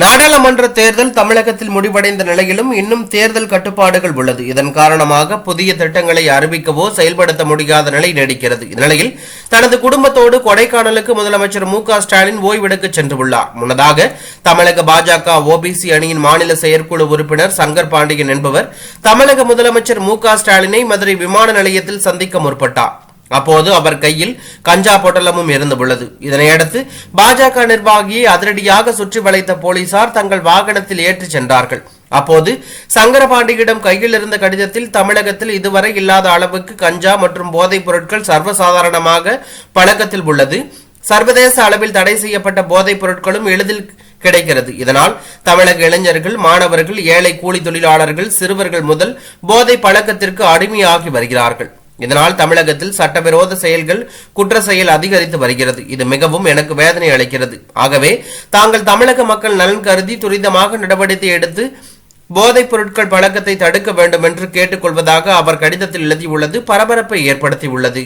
நாடாளுமன்ற தேர்தல் தமிழகத்தில் முடிவடைந்த நிலையிலும் இன்னும் தேர்தல் கட்டுப்பாடுகள் உள்ளது. இதன் காரணமாக புதிய திட்டங்களை அறிவிக்கவோ செயல்படுத்த முடியாத நிலை நீடிக்கிறது. இந்நிலையில் தனது குடும்பத்தோடு கொடைக்கானலுக்கு முதலமைச்சர் மு ஸ்டாலின் ஓய்வெடுக்க சென்றுள்ளார். முன்னதாக தமிழக பாஜக ஓபிசி அணியின் மாநில செயற்குழு உறுப்பினர் சங்கர் பாண்டியன் என்பவர் தமிழக முதலமைச்சர் மு ஸ்டாலினை மதுரை விமான நிலையத்தில் சந்திக்க முற்பட்டார். அப்போது அவர் கையில் கஞ்சா பொட்டலமும் இருந்துள்ளது இதனையடுத்து பாஜக நிர்வாகியை அதிரடியாக சுற்றி வளைத்த போலீசார் தங்கள் வாகனத்தில் ஏற்றிச் சென்றார்கள். அப்போது சங்கரபாண்டியிடம் கையில் இருந்த கடிதத்தில் தமிழகத்தில் இதுவரை இல்லாத அளவுக்கு கஞ்சா மற்றும் போதைப் பொருட்கள் சர்வசாதாரணமாக பழக்கத்தில் உள்ளது. சர்வதேச அளவில் தடை செய்யப்பட்ட போதைப் பொருட்களும் எளிதில் கிடைக்கிறது. இதனால் தமிழக இளைஞர்கள் மாணவர்கள் ஏழை கூலி தொழிலாளர்கள் சிறுவர்கள் முதல் போதை பழக்கத்திற்கு அடிமையாகி வருகிறார்கள். இதனால் தமிழகத்தில் சட்டவிரோத செயல்கள் குற்ற செயல் அதிகரித்து வருகிறது. இது மிகவும் எனக்கு வேதனை அளிக்கிறது. ஆகவே தாங்கள் தமிழக மக்கள் நலன் கருதி துரிதமாக நடவடிக்கை எடுத்து போதைப் பொருட்கள் பழக்கத்தை தடுக்க வேண்டும் என்று கேட்டுக்கொள்வதாக அவர் கடிதத்தில் எழுதியுள்ளது பரபரப்பை ஏற்படுத்தியுள்ளது.